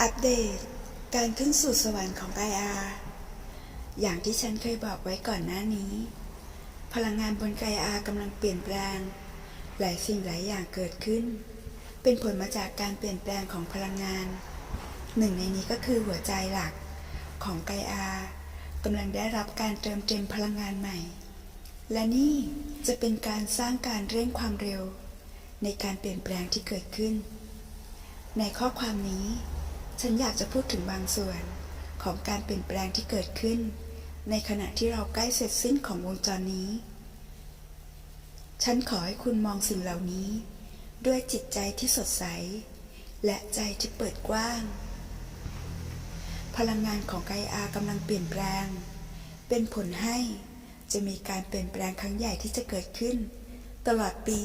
อัปเดต การขึ้นสู่สวรรค์ของไกอาอย่างที่ฉันเคยบอกไว้ก่อนหน้านี้ พลังงานบนไกอากำลังเปลี่ยนแปลง หลายสิ่งหลายอย่างเกิดขึ้น เป็นผลมาจากการเปลี่ยนแปลงของพลังงาน หนึ่งในนี้ก็คือหัวใจหลักของไกอากำลังได้รับการเติมเต็มพลังงานใหม่ และนี่จะเป็นการสร้างการเร่งความเร็ว ในการเปลี่ยนแปลงที่เกิดขึ้น ในข้อความนี้ ฉันอยากจะพูดถึงบางส่วนของการเปลี่ยนแปลงที่เกิดขึ้น ในขณะที่เราใกล้เสร็จสิ้นของวงจรนี้ ฉันขอให้คุณมองสิ่งเหล่านี้ ด้วยจิตใจที่สดใส และใจที่เปิดกว้าง พลังงานของไกอากำลังเปลี่ยนแปลง เป็นผลให้จะมีการเปลี่ยนแปลงครั้งใหญ่ที่จะเกิดขึ้น ตลอดปี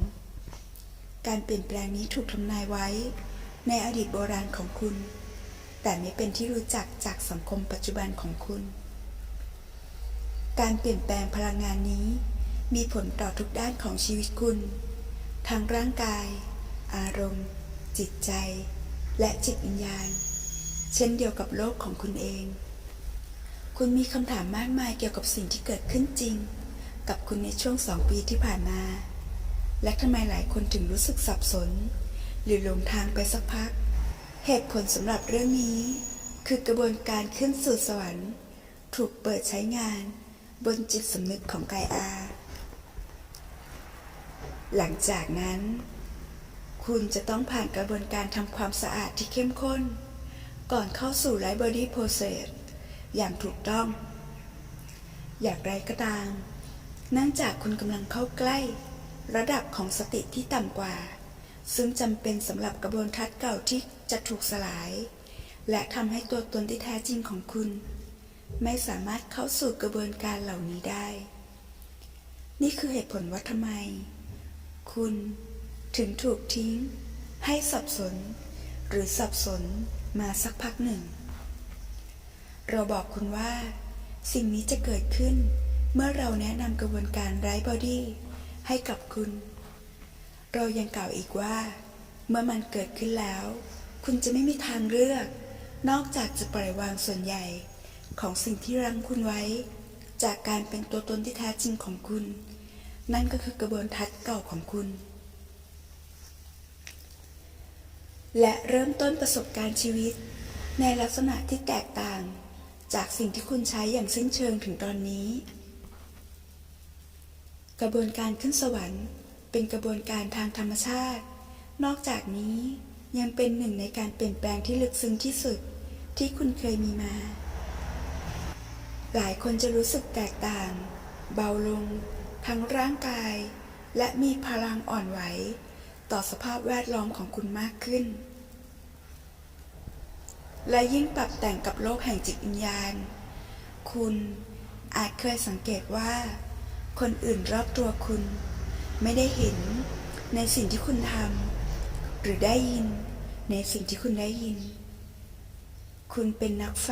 2022 การเปลี่ยนแปลงนี้ถูกทำนายไว้ ในอดีตโบราณของคุณ แต่ไม่เป็นที่รู้จักจากสังคมปัจจุบันของคุณ การเปลี่ยนแปลงพลังงานนี้ มีผลต่อทุกด้านของชีวิตคุณทางร่างกาย อารมณ์ จิตใจ และจิตวิญญาณ เช่นเดียวกับโลกของคุณเอง คุณมีคำถามมากมายเกี่ยวกับสิ่งที่เกิดขึ้นจริง กับคุณในช่วงสองปีที่ผ่านมา และทำไมหลายคนถึงรู้สึกสับสน หรือหลงทางไปสักพัก เหตุผลสำหรับเรื่องนี้ คือกระบวนการขึ้นสู่สวรรค์ ถูกเปิดใช้งาน บนจิตสำนึกของกายอา หลังจากนั้น คุณจะต้องผ่านกระบวนการทำความสะอาดที่เข้มข้น ก่อนเข้าสู่ไลบอดี้โปรเซสอย่างถูกต้อง อย่างไรก็ตามเนื่องจากคุณกำลังเข้าใกล้ ระดับของสติที่ต่ำกว่า ซึ่งจำเป็นสำหรับกระบวนทัศน์เก่าที่จะถูกสลาย และทำให้ตัวตนที่แท้จริงของคุณ ไม่สามารถเข้าสู่กระบวนการเหล่านี้ได้ นี่คือเหตุผลว่าทำไม คุณถึงถูกทิ้ง ให้สับสน หรือสับสนมาสักพักหนึ่ง เราบอกคุณว่า สิ่งนี้จะเกิดขึ้นเมื่อเราแนะนำกระบวนการไร้บอดี้ให้กับคุณ เรายังกล่าวอีกว่า เมื่อมันเกิดขึ้นแล้ว คุณจะไม่มีทางเลือก นอกจากจะปล่อยวางส่วนใหญ่ ของสิ่งที่รั้งคุณไว้ จากการเป็นตัวตนที่แท้จริงของคุณ นั่นก็คือกระบวนทัศน์เก่าของคุณ และเริ่มต้นประสบการณ์ชีวิต ในลักษณะที่แตกต่าง จากสิ่งที่คุณใช้อย่างสิ้นเชิงถึงตอนนี้ กระบวนการขึ้นสวรรค์ เป็นกระบวนการทางธรรมชาติ นอกจากนี้ยังเป็นหนึ่งในการเปลี่ยนแปลงที่ลึกซึ้งที่สุดที่คุณเคยมีมา หลายคนจะรู้สึกแตกต่าง เบาลง ทั้งร่างกาย และมีพลังอ่อนไหว ต่อสภาพแวดล้อมของคุณมากขึ้น และยิ่งปรับแต่งกับโลกแห่งจิตวิญญาณ คุณอาจเคยสังเกตว่า คนอื่นรอบตัวคุณ ไม่ได้เห็นในสิ่งที่คุณทำหรือได้ยินในสิ่งที่คุณได้ยิน คุณเป็นนักไฟ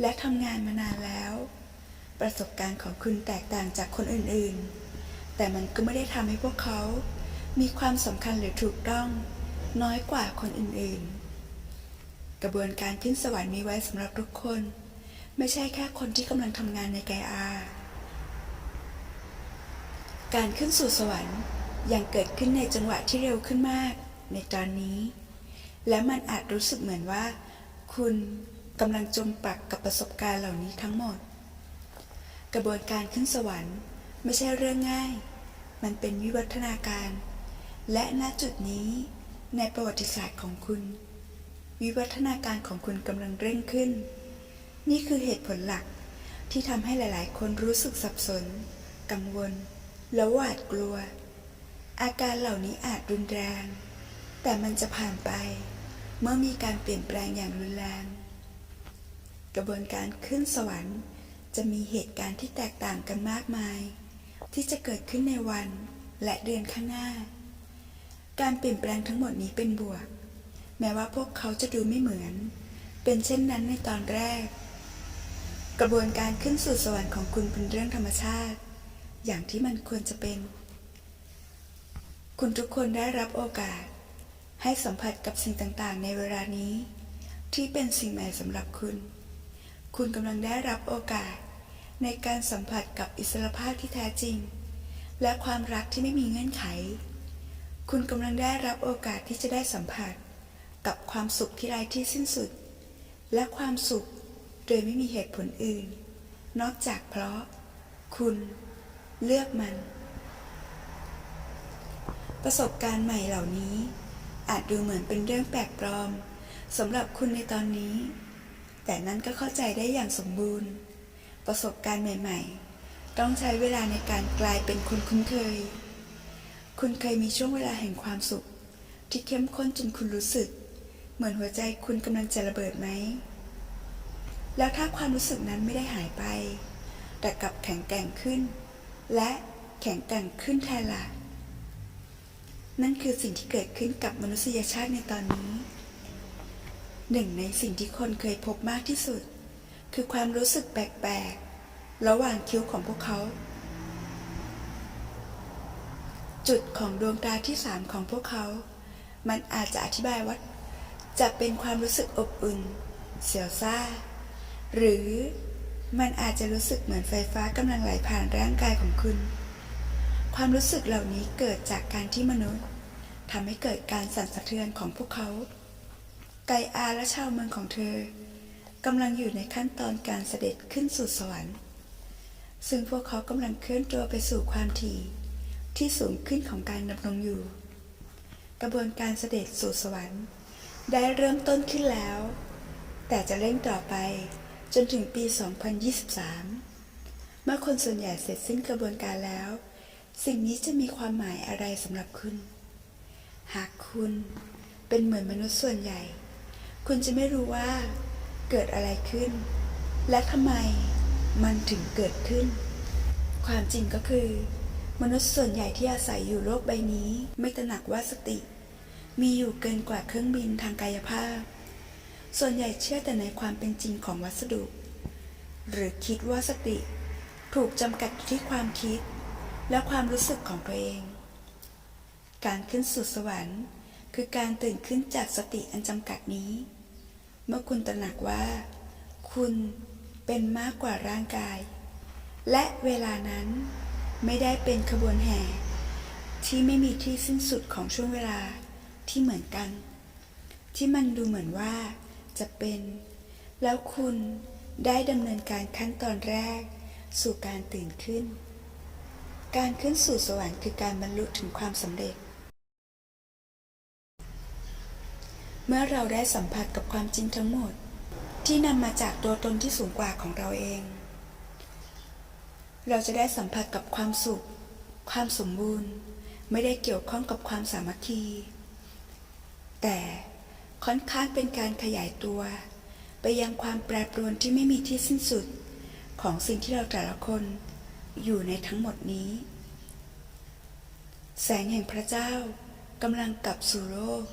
และทำงานมานานแล้ว ประสบการณ์ของคุณแตกต่างจากคนอื่นๆ แต่มันก็ไม่ได้ทำให้พวกเขา มีความสำคัญหรือถูกต้อง น้อยกว่าคนอื่นๆ กระบวนการขึ้นสวรรค์มีไว้สำหรับทุกคน ไม่ใช่แค่คนที่กำลังทำงานในแกอา การขึ้นสู่สวรรค์ยังเกิดขึ้นในจังหวะที่เร็วขึ้นมากในตอนนี้ และมันอาจรู้สึกเหมือนว่า คุณกำลังจมปักกับประสบการณ์เหล่านี้ทั้งหมด กระบวนการขึ้นสวรรค์ไม่ใช่เรื่องง่าย มันเป็นวิวัฒนาการ และณจุดนี้ในประวัติศาสตร์ของคุณ วิวัฒนาการของคุณกำลังเร่งขึ้น นี่คือเหตุผลหลักที่ทำให้หลาย ๆ คนรู้สึกสับสน กังวล และหวาดกลัว อาการเหล่านี้อาจรุนแรง แต่มันจะผ่านไป เมื่อมีการเปลี่ยนแปลงอย่างรุนแรง กระบวนการขึ้นสวรรค์ จะมีเหตุการณ์ที่แตกต่างกันมากมาย ที่จะเกิดขึ้นในวันและเดือนข้างหน้า การเปลี่ยนแปลงทั้งหมดนี้เป็นบวก แม้ว่าพวกเขาจะดูไม่เหมือน เป็นเช่นนั้นในตอนแรก กระบวนการขึ้นสู่สวรรค์ของคุณเป็นเรื่องธรรมชาติ อย่างที่มันควรจะเป็น คุณทุกคนได้รับโอกาส ให้สัมผัสกับสิ่งต่างๆ ในเวลานี้ ที่เป็นสิ่งใหม่สำหรับคุณ คุณกำลังได้รับโอกาส ในการสัมผัสกับอิสรภาพที่แท้จริง และความรักที่ไม่มีเงื่อนไข คุณกำลังได้รับโอกาสที่จะได้สัมผัส กับความสุขที่ไร้ที่สิ้นสุด และความสุขโดยไม่มีเหตุผลอื่น นอกจากเพราะ คุณ เลือกมัน ประสบการณ์ใหม่เหล่านี้ อาจดูเหมือนเป็นเรื่องแปลกปลอมสำหรับคุณในตอนนี้ แต่นั้นก็เข้าใจได้อย่างสมบูรณ์ ประสบการณ์ใหม่ ๆ ต้องใช้เวลาในการกลายเป็นคนคุ้นเคย คุณเคยมีช่วงเวลาแห่งความสุข ที่เข้มข้นจนคุณรู้สึก เหมือนหัวใจคุณกำลังจะระเบิดไหม แล้วถ้าความรู้สึกนั้นไม่ได้หายไป แต่กลับแข็งแกร่งขึ้น และแข็งแกร่งขึ้นแทนล่ะนั่นคือสิ่งที่เกิดขึ้นกับมนุษยชาติในตอนนี้ หนึ่งในสิ่งที่คนเคยพบมากที่สุด คือความรู้สึกแปลกๆ ระหว่างคิ้วของพวกเขา จุดของดวงตาที่สามของพวกเขา มันอาจจะอธิบายว่า จะเป็นความรู้สึกอบอุ่น เสียวซ่า หรือ มันอาจจะรู้สึกเหมือนไฟฟ้ากำลังไหลผ่านร่างกายของคุณ ความรู้สึกเหล่านี้เกิดจากการที่มนุษย์ทำให้เกิดการสั่นสะเทือนของพวกเขา ไกอาและชาวเมืองของเธอกำลังอยู่ในขั้นตอนการเสด็จขึ้นสู่สวรรค์ ซึ่งพวกเขากำลังเคลื่อนตัวไปสู่ความถี่ที่สูงขึ้นของการดำรงอยู่ กระบวนการเสด็จสู่สวรรค์ ได้เริ่มต้นขึ้นแล้ว แต่จะเร่งต่อไป จนถึงปี 2023 เมื่อคนส่วนใหญ่เสร็จสิ้นกระบวนการแล้ว สิ่งนี้จะมีความหมายอะไรสำหรับคุณ หากคุณเป็นเหมือนมนุษย์ส่วนใหญ่ คุณจะไม่รู้ว่าเกิดอะไรขึ้น และทำไมมันถึงเกิดขึ้น ความจริงก็คือ มนุษย์ส่วนใหญ่ที่อาศัยอยู่โลกใบนี้ ไม่ตระหนักว่าสติ มีอยู่เกินกว่าเครื่องบินทางกายภาพ ส่วนใหญ่เชื่อแต่ในความเป็นจริงของวัสดุ หรือคิดว่าสติ ถูกจำกัดอยู่ที่ความคิด และความรู้สึกของตัวเอง การขึ้นสู่สวรรค์ คือการตื่นขึ้นจากสติอันจำกัดนี้ เมื่อคุณตระหนักว่า คุณเป็นมากกว่าร่างกาย และเวลานั้นไม่ได้เป็นขบวนแห่ ที่ไม่มีที่สิ้นสุดของช่วงเวลาที่เหมือนกัน ที่มันดูเหมือนว่า จะเป็น แล้วคุณได้ดำเนินการขั้นตอนแรก สู่การตื่นขึ้น การขึ้นสู่สวรรค์คือการบรรลุถึงความสำเร็จ เมื่อเราได้สัมผัสกับความจริงทั้งหมด ที่นำมาจากตัวตนที่สูงกว่าของเราเอง เราจะได้สัมผัสกับความสุข ความสมบูรณ์ ไม่ได้เกี่ยวข้องกับความสามัคคี แต่ ค่อนข้างเป็นการขยายตัว ไปยังความแปรปรวนที่ไม่มีที่สิ้นสุด ของสิ่งที่เราแต่ละคนอยู่ในทั้งหมดนี้ แสงแห่งพระเจ้ากำลังกลับสู่โลก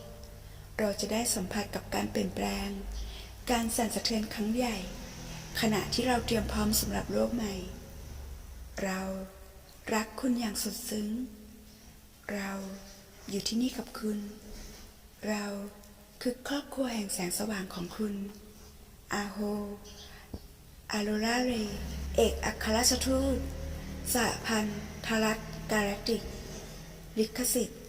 เราจะได้สัมผัสกับการเปลี่ยนแปลง การสั่นสะเทือนครั้งใหญ่ ขณะที่เราเตรียมพร้อมสำหรับโลกใหม่ เรารักคุณอย่างสุดซึ้ง เราอยู่ที่นี่กับคุณ เรา คือครอบครัวแห่งแสงสว่างของคุณ อาโฮ อาโรราเร เอกอัครราชทูตสหพันธรัฐกาลติกลิขสิทธิ์